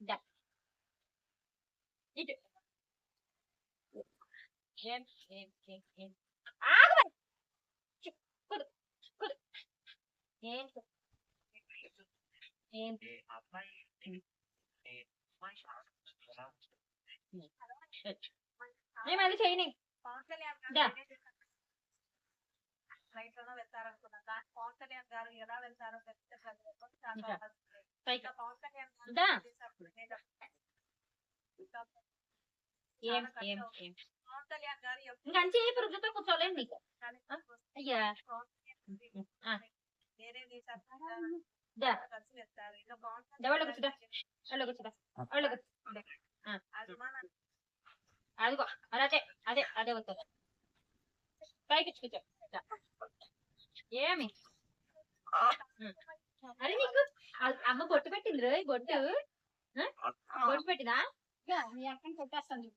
దా. ఇటు ఏం ఏం ఏం ఏం ఆగు మరి. చి, కుదు ఏం ఏం ఏమది చేయని పవన్ కళ్యాణ్ గారు ఫ్లైట్ లోనో వెళ్తారనుకున్నా కానీ పవన్ కళ్యాణ్ గారు ఎలా వెళ్తారో తెలిస్తే పవన్ కళ్యాణ్ గారు దా. చేసినప్పుడు నేను- ఇంకా ఏం చాలా ఏం ఖర్చు ఏం పవన్ కళ్యాణ్ గారు ఎప్పుడు ఇంకా అంతే పురుగుతో కూర్చోలేండి నీకు అయ్యా. అదిగో అది అదే అదే వస్తుంది పైకి కూర్చో. ఏమి. అరే నీకు అమ్మ బొట్టు పెట్టింది రోయ్ బొట్టు? బొట్టు పెట్టిందా? మీ అక్కని కొట్టేస్తాను